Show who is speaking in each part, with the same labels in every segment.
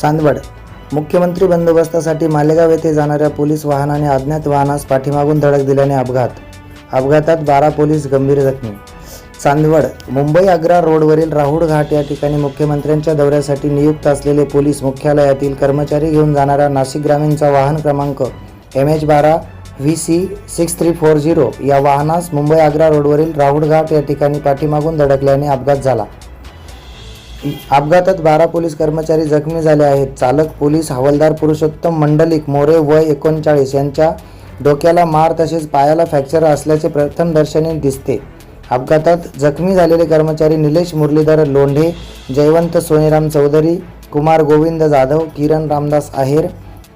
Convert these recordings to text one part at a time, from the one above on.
Speaker 1: चांदवड. मुख्यमंत्री बंदोबस्तासाठी मालेगाव येथे जाणाऱ्या पोलीस वाहनाने अज्ञात वाहनास पाठीमागून धडक दिल्याने अपघात. अपघातात बारा पोलीस गंभीर जखमी. चांदवड मुंबई आग्रा रोडवरील राहुड घाट या ठिकाणी मुख्यमंत्र्यांच्या दौऱ्यासाठी नियुक्त असलेले पोलीस मुख्यालयातील कर्मचारी घेऊन जाणारा नाशिक ग्रामीणचा वाहन क्रमांक एम एच बारा V C six three four zero या वाहनास मुंबई आग्रा रोडवरील राहुड घाट या ठिकाणी पाठीमागून धडकल्याने अपघात झाला. अपघातात बारा पोलीस कर्मचारी जखमी झाले आहेत. चालक पोलीस हवालदार पुरुषोत्तम मंडलिक मोरे वय एकोणचाळीस यांच्या डोक्याला मार तसेच पायाला फ्रॅक्चर असल्याचे प्रथमदर्शनी दिसते. अपघातात जखमी झालेले कर्मचारी निलेश मुरलीधर लोंढे जयवंत सोनेराम चौधरी कुमार गोविंद जाधव किरण रामदास आहेर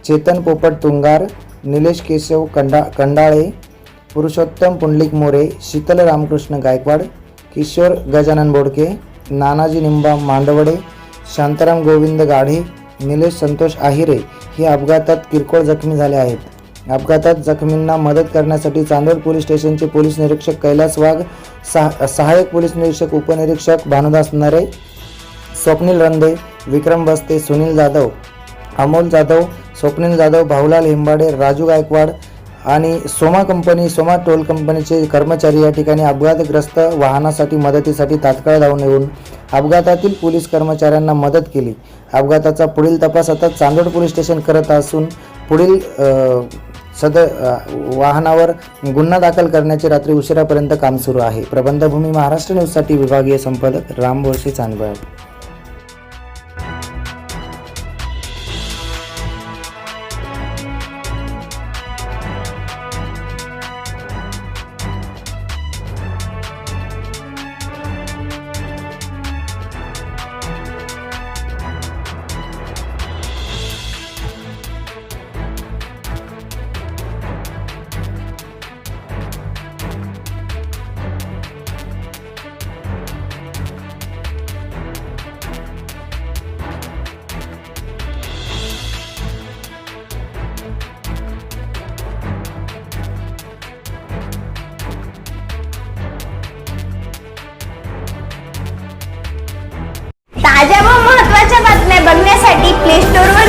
Speaker 1: चेतन पोपट तुंगार निलेश केशव कंडा कंडाळे पुरुषोत्तम पुंडलिक मोरे शीतल रामकृष्ण गायकवाड किशोर गजानन बोडके नानाजी निंबा मांडवडे शांताराम गोविंद गाढे निलेश संतोष आहिरे हे अपघातात किरकोळ जखमी झाले आहेत. अपघातात जखमींना मदत करण्यासाठी चांदोड पोलीस स्टेशनचे पोलीस निरीक्षक कैलास वाघ सहा सहाय्यक पोलीस निरीक्षक उपनिरीक्षक भानुदास नरे स्वप्नील रंदे विक्रम बस्ते सुनील जाधव अमोल जाधव स्वप्नील जाधव भाऊलाल हिंबाडे राजू गायकवाड आणि सोमा कंपनी सोमा टोल कंपनीचे कर्मचारी या ठिकाणी अपघातग्रस्त वाहनासाठी मदतीसाठी तात्काळ धावून येऊन अपघातातील पोलीस कर्मचाऱ्यांना मदत केली. अपघाताचा पुढील तपास आता चांदोड पोलीस स्टेशन करत असून पुढील सदर सद वाहनावर गुन्हा दाखल करण्याचे रात्री उशिरापर्यंत काम सुरू आहे. प्रबंधभूमी महाराष्ट्र न्यूजसाठी विभागीय संपादक राम बोरसे
Speaker 2: चांदबाळ बातम्या बघण्यासाठी प्ले स्टोअर